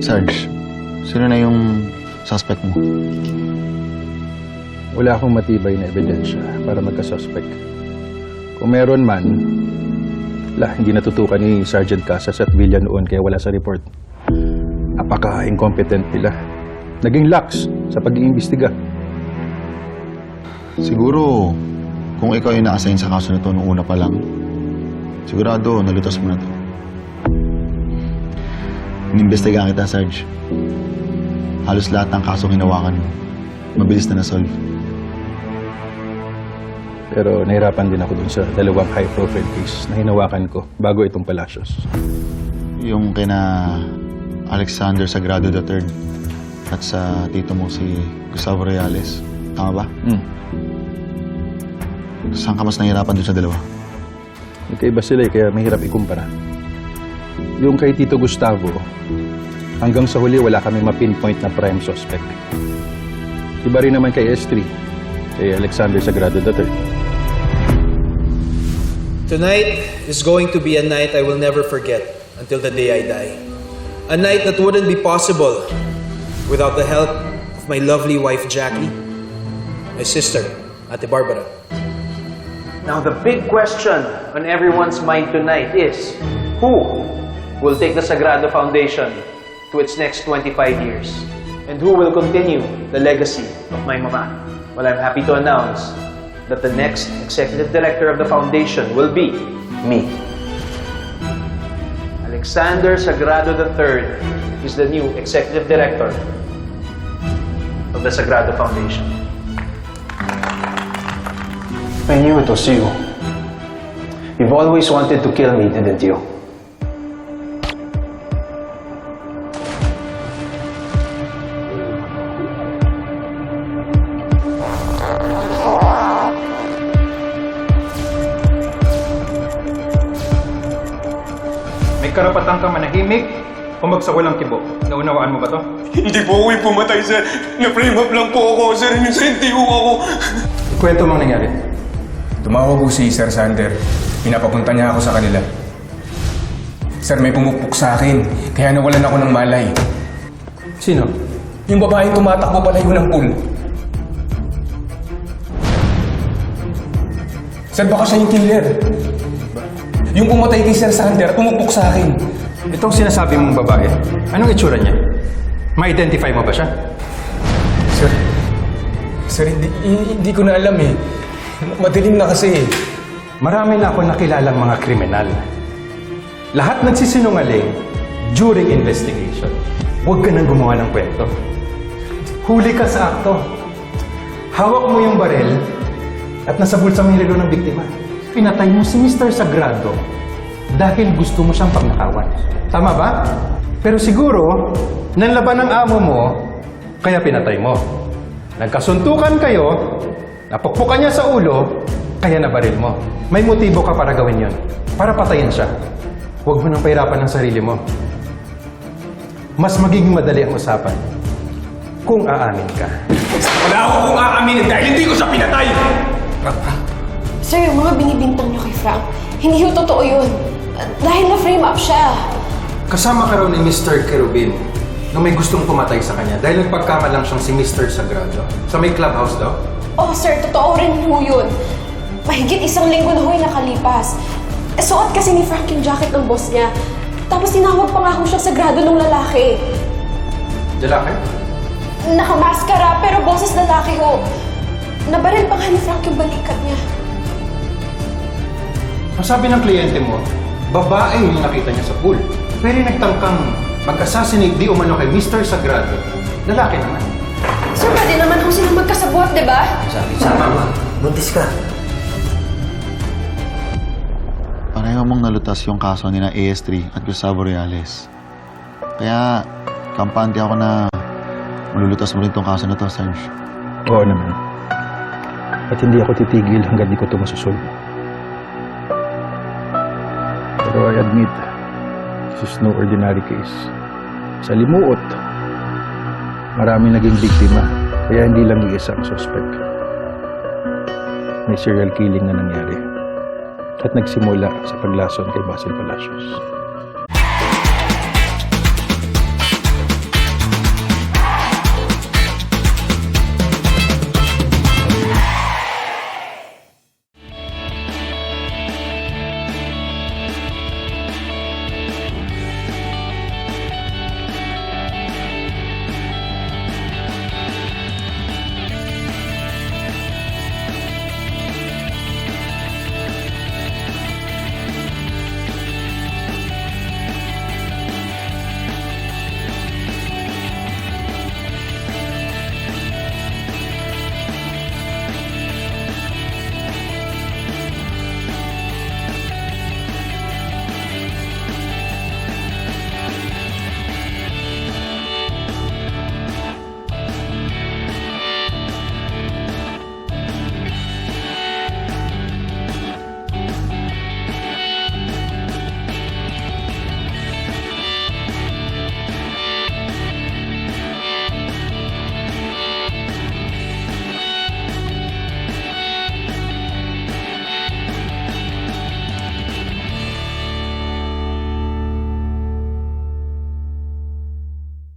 Sarge, sino na yung suspect mo? Wala akong matibay na ebidensya para magka-suspect. Kung meron man, la, hindi natutukan ni Sergeant Casas at Villa noon kaya wala sa report. Napaka-incompetent nila. Naging lax sa pag-iimbestiga. Siguro, kung ikaw yung na-assign sa kaso na to nung una pa lang, sigurado nalutas mo na to. Inimbestigahan kita, Sarge. Halos lahat ng kasong hinawakan mo, mabilis na na-solve. Pero nahirapan din ako dun sa dalawang high-profile case na hinawakan ko bago itong Palacios. Yung kina Alexander Sagrado III at sa tito mo si Gustavo Reales. Tama ba? Hmm. Saan ka mas nahirapan dun sa dalawa? Magkaiba sila eh, kaya mahirap ikumpara. Yung kay Tito Gustavo, hanggang sa huli wala kami ma-pinpoint na prime suspect. Iba rin naman kay S3, kay Alexander Sagrado III. Tonight is going to be a night I will never forget until the day I die. A night that wouldn't be possible without the help of my lovely wife Jackie, my sister, Ate Barbara. Now the big question on everyone's mind tonight is who will take the Sagrado Foundation to its next 25 years? And who will continue the legacy of my mama? Well, I'm happy to announce that the next executive director of the foundation will be me. Alexander Sagrado III is the new executive director of the Sagrado Foundation. I knew it was you. You've always wanted to kill me, didn't you? May karapatan kang manahimik o magsawalang kibo. Naunawaan mo ba to? Hindi po ako yung pumatay, sir. Na-frame up lang po ako, sir. Inosente po ako. Kwento mo ang nangyari. Tumawag ko si Sir Sander. Pinapapunta niya ako sa kanila. Sir, may pumupok sa akin. Kaya nawalan ako ng malay. Sino? Yung babaeng tumatakbo palayo ng pool. Sir, baka siya yung killer. Yung pumatay kay Sir Sander, pumupok sa akin. Itong sinasabi mong babae, anong itsura niya? Ma-identify mo ba siya? Sir, sir, hindi, hindi ko na alam eh. Madilim na kasi eh. Marami na ako nakilalang mga kriminal. Lahat nagsisinungaling during investigation. Huwag ka nang gumawa ng kwento. Huli ka sa akto. Hawak mo yung barel at nasa bulsa mo yung relo ng biktima. Pinatay mo si Mr. Sagrado dahil gusto mo siyang pagnakawan. Tama ba? Pero siguro, nanlaban ng amo mo, kaya pinatay mo. Nagkasuntukan kayo, napukpukan niya sa ulo, kaya nabaril mo. May motibo ka para gawin yon. Para patayin siya. Huwag mo nang pahirapan ng sarili mo. Mas magiging madali ang usapan kung aamin ka. Wala ako kung aaminin dahil hindi ko siya pinatay! Sir, yung mga binibintang niyo kay Frank, hindi ho totoo yun. Dahil na-frame up siya. Kasama ka raw ni Mr. Kerubin na may gustong pumatay sa kanya dahil nagpagkamalang siyang si Mr. Sagrado sa may clubhouse daw. Oh, sir, totoo rin ho yun. Mahigit isang linggo na ho yung nakalipas. Eh, Suot kasi ni Frank yung jacket ng boss niya. Tapos tinawag pa nga ho siyang sagrado ng lalaki. Lalaki? Nakamaskara, pero boses lalaki ho. Nabaril pa nga ni Frank yung balikat niya. Ang sabi ng kliyente mo, babae yung nakita niya sa pool. Pero yung nagtangkang mag-assassinate di umano kay Mr. Sagrado, lalaki naman. Sir, pwede naman ho sila magkasabot, di ba? Pareho mong nalutas yung kaso ni na AS3 at Gustavo Reales. Kaya, kampante ako na malulutas mo rin tong kaso na to, Sarge. Oo naman. At hindi ako titigil hanggang di ko ito masusolve. Pero I admit, this is no ordinary case. Sa limuot, marami naging biktima, kaya hindi lang iisa ang suspect. May serial killing na nangyari at nagsimula sa paglason kay Basil Palacios.